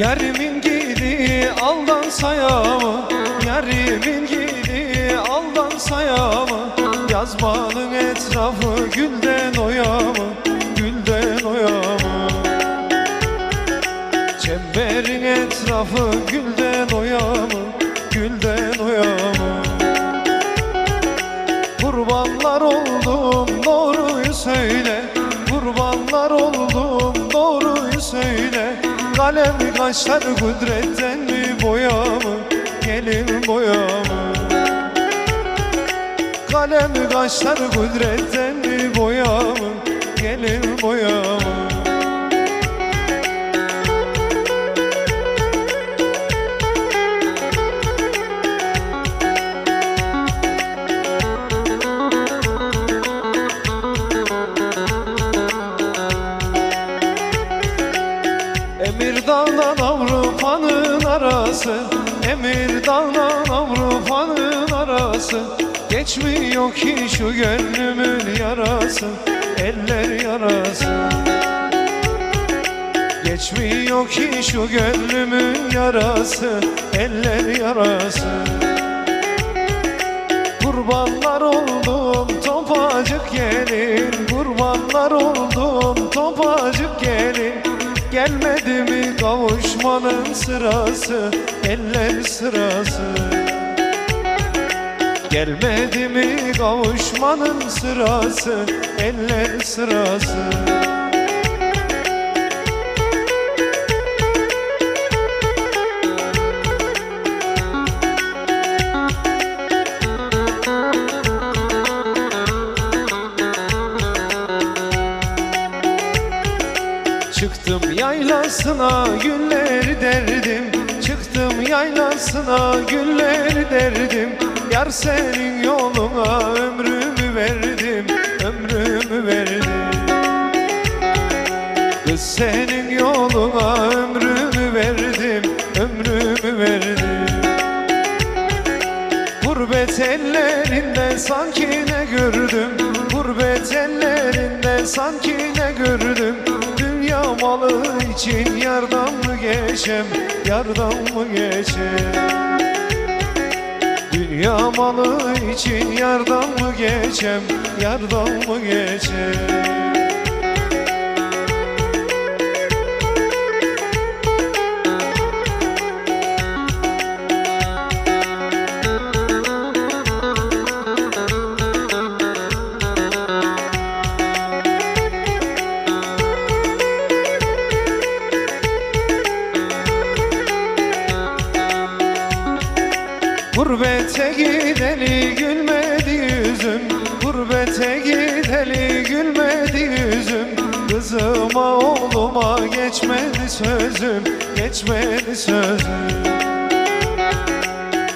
Yarimin gidi aldansa ya mı Yarimin gidi aldansa ya mı Yazmanın etrafı gülden oya mı Gülden oya mı Çemberin etrafı gülden kaşlar kudretten mi boya mı? Gelin boya mı? Kalem kaşlar kudretten mi boya mı? Gelin boya Geçmiyor ki şu gönlümün yarası Eller yarası. Geçmiyor ki şu gönlümün yarası Eller yarası. Kurbanlar oldum topacık gelin. Kurbanlar oldum topacık gelin. Gelmedi mi kavuşmanın sırası Eller sırası Gelmedi mi kavuşmanın sırası Eller sırası? Çıktım yaylasına güller derdim. Çıktım yaylasına güller derdim Yar senin yoluna ömrümü verdim Ömrümü verdim. Kız senin yoluna ömrümü verdim Ömrümü verdim. Gurbet ellerinde sanki ne gördüm? Gurbet ellerinde sanki ne gördüm? Dünya malı için yardan mı geçem Yardan mı geçem Dünya malı için yardan mı geçem Yardan mı geçem Gurbete gideli gülmedi yüzüm. Gurbete gideli gülmedi yüzüm. Kızıma oğluma geçmedi sözüm. Geçmedi sözüm.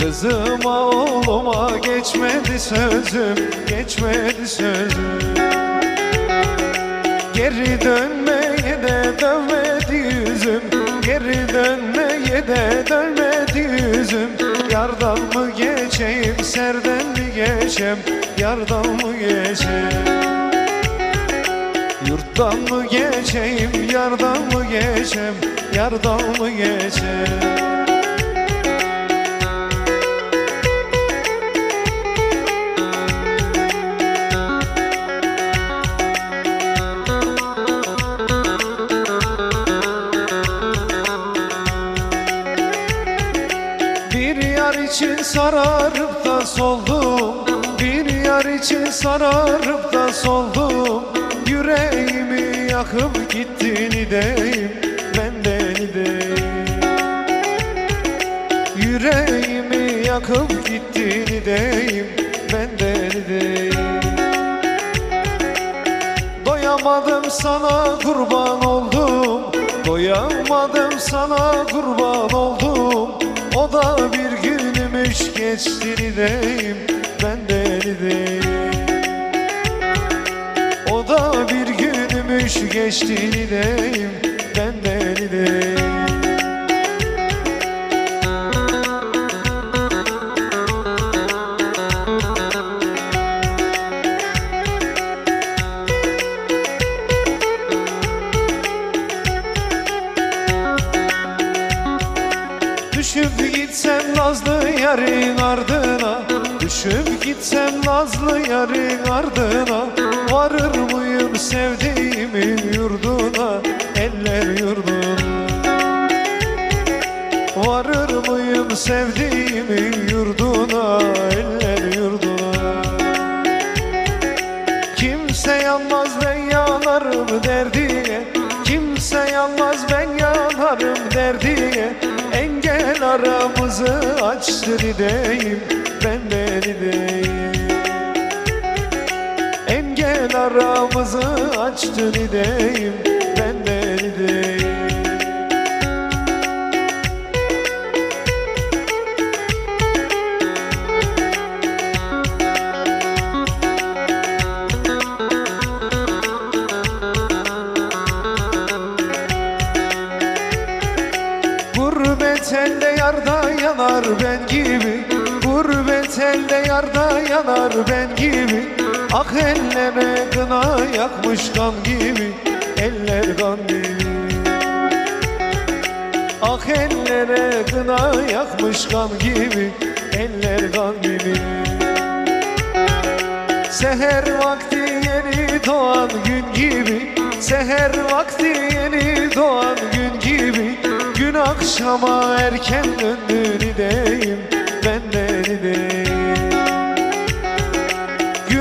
Kızıma oğluma geçmedi sözüm. Geçmedi sözüm. Geri dönmeye de dönmedi yüzüm. Geri dönmeye de dönmedi yüzüm Yardan mı geçeyim serden mi geçem Yardan mı geçeyim? Yurttan mı geçeyim yardan mı geçem Yardan mı geçem için sararıp da soldum Yüreğimi yakıp gittiğini deyim Ben deyim Yüreğimi yakıp gittiğini deyim Ben deyim Doyamadım sana kurban oldum Doyamadım sana kurban oldum. O da bir günümüş geçtiğini deyim geçti nideyim ben de Düşüp gitsem nazlı yarın ardına Düşüp gitsem nazlı yarın ardına Varır mı sevdiğimin yurduna Eller yurduna. Varır mıyım sevdiğimin yurduna Eller yurduna? Kimse yanmaz ben yanarım derdiye Kimse yanmaz ben yanarım derdiye. Engel aramızı açtı diyeyim Ben de diyeyim Engel aramızı açtı diyeyim Ben de diyeyim Gurbet elde yarda yanar ben gibi. Gurbet elde yarda yanar ben gibi Ah ellere kına yakmış kan gibi Eller kan gibi. Ah ellere kına yakmış kan gibi Eller kan gibi. Seher vakti yeni doğan gün gibi Seher vakti yeni doğan gün gibi. Gün akşama erken döndü diyeyim Ben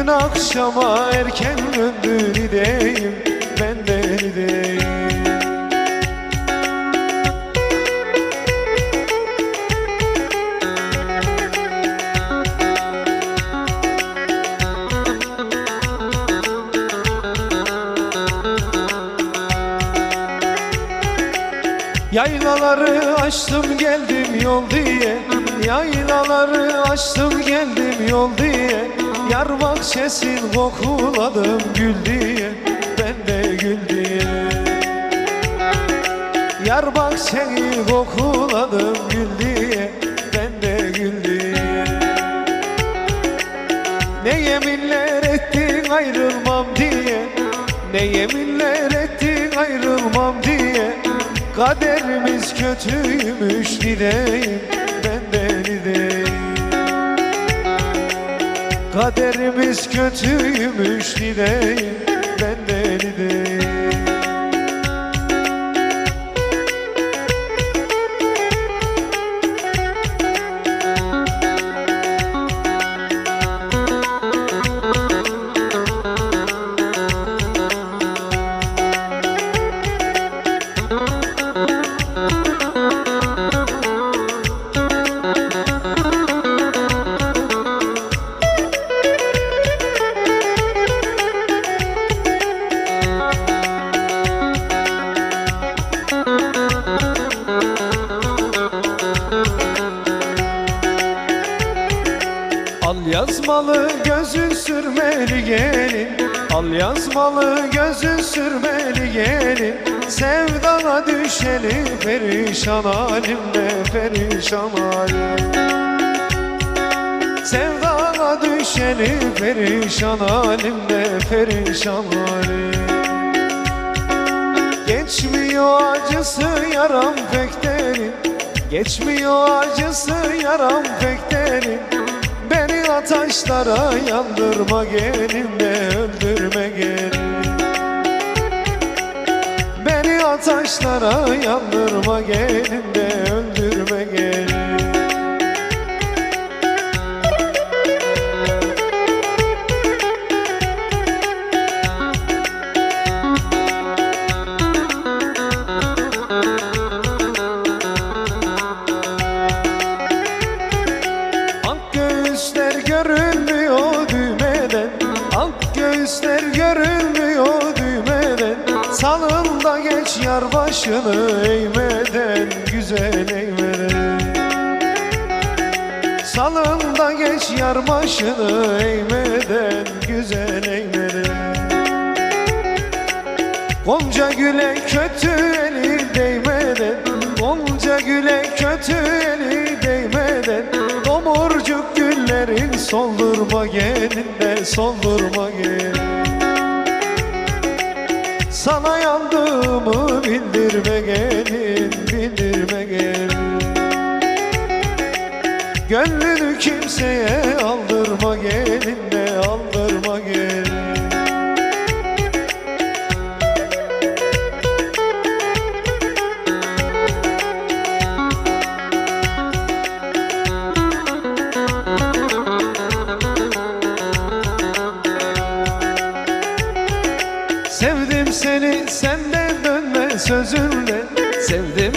Gün akşama erken döndü diyeyim Ben de diyeyim Yaylaları açtım geldim yol diye Yaylaları açtım geldim yol diye Yar bahçesin kokuladım gül diye Ben de gül diye. Yar bahçeni kokuladım gül diye Ben de gül diye. Ne yeminler ettin ayrılmam diye Ne yeminler ettin ayrılmam diye. Kaderimiz kötüymüş diyeyim Ben de diyeyim Kaderimiz kötüymüş diyeyim Ben de diyeyim gözün sürmeli gelin Al yazmalı gözün sürmeli gelin Sevdana düşeli perişan halimde perişan halim. Sevdana düşeli perişan halimde perişan halim. Geçmiyor acısı yaram pek derin Geçmiyor acısı yaram pek derin Beni ataşlara yandırma gelin de öldürme gelin. Beni ataşlara yandırma gelin de öldürme gelin başını eğmeden Güzel eğmeden. Salında geç yar başını eğmeden Güzel eğmeden. Gonca güle kötü eli değmeden Gonca güle kötü eli değmeden. Domurcuk güllerin soldurma gelin de soldurma gelin Sana yandığımı bildirme gelin bildirme gelin. Gönlünü kimseye aldırma gelin de aldırma gelin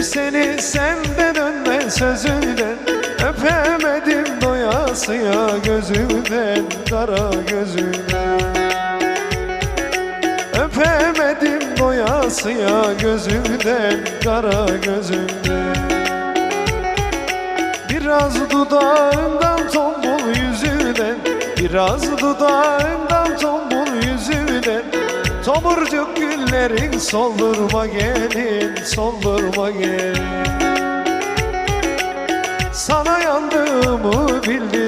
Sevdim seni senden dönme sözünden Öpemedim doyasıya gözünden Kara gözünden Öpemedim doyasıya gözünden Kara gözünden Biraz dudağından tombul yüzünden. Biraz dudağından tombul yüzünden Tomurcuk güllerin soldurma gelin Soldurma gelin. Sana yandığımı de